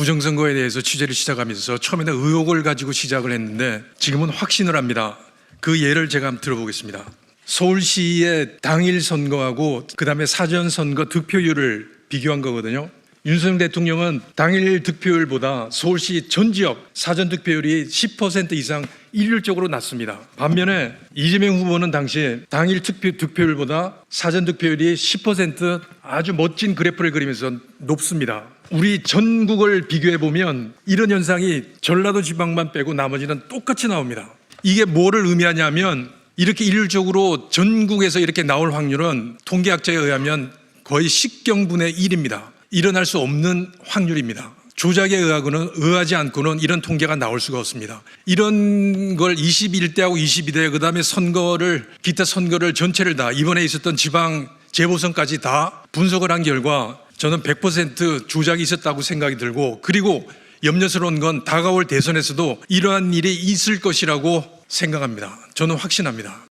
부정선거에 대해서 취재를 시작하면서 처음에는 의혹을 가지고 시작을 했는데 지금은 확신을 합니다. 그 예를 제가 한번 들어보겠습니다. 서울시의 당일 선거하고 그 다음에 사전 선거 득표율을 비교한 거거든요. 윤석열 대통령은 당일 득표율보다 서울시 전 지역 사전 득표율이 10% 이상 일률적으로 낮습니다. 반면에 이재명 후보는 당시 당일 득표, 득표율보다 사전 득표율이 10% 아주 멋진 그래프를 그리면서 높습니다. 우리 전국을 비교해 보면 이런 현상이 전라도 지방만 빼고 나머지는 똑같이 나옵니다. 이게 뭐를 의미하냐면 이렇게 일률적으로 전국에서 이렇게 나올 확률은 통계학자에 의하면 거의 10경분의 1입니다. 일어날 수 없는 확률입니다. 조작에 의하고는 의하지 않고는 이런 통계가 나올 수가 없습니다. 이런 걸 21대하고 22대 그다음에 선거를 기타 선거를 전체를 다 이번에 있었던 지방 재보선까지 다 분석을 한 결과 저는 100% 조작이 있었다고 생각이 들고 그리고 염려스러운 건 다가올 대선에서도 이러한 일이 있을 것이라고 생각합니다. 저는 확신합니다.